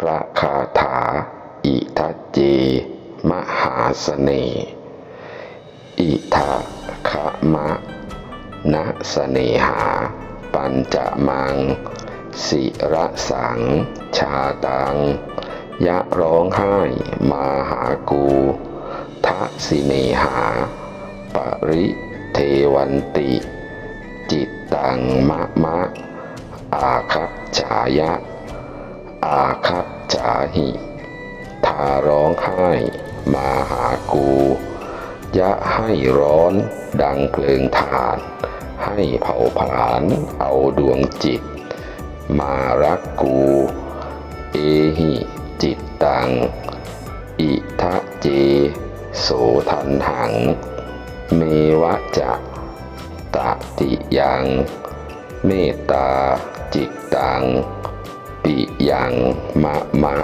พระคาถา อิทัจเจ มหาเสน่อิทะคะมะนะเสนหา ปัญจมัง สิระสัง ชาตัง ยะร้องไห้ มาหากูทะสิเนหา ปริเทวันติ จิตตังมะมะ อาคัจฉายะ อาคัจาหิทาร้องไห้ มาหากู ยะให้ร้อน ดังเพลิงทาน ให้เผาผลาญเอาดวงจิต มารักกู เอหิจิตตัง อิทะเจ โสทันหัง เมวะจะตติยัง เมตตาจิตตัง ปิยังมะมะ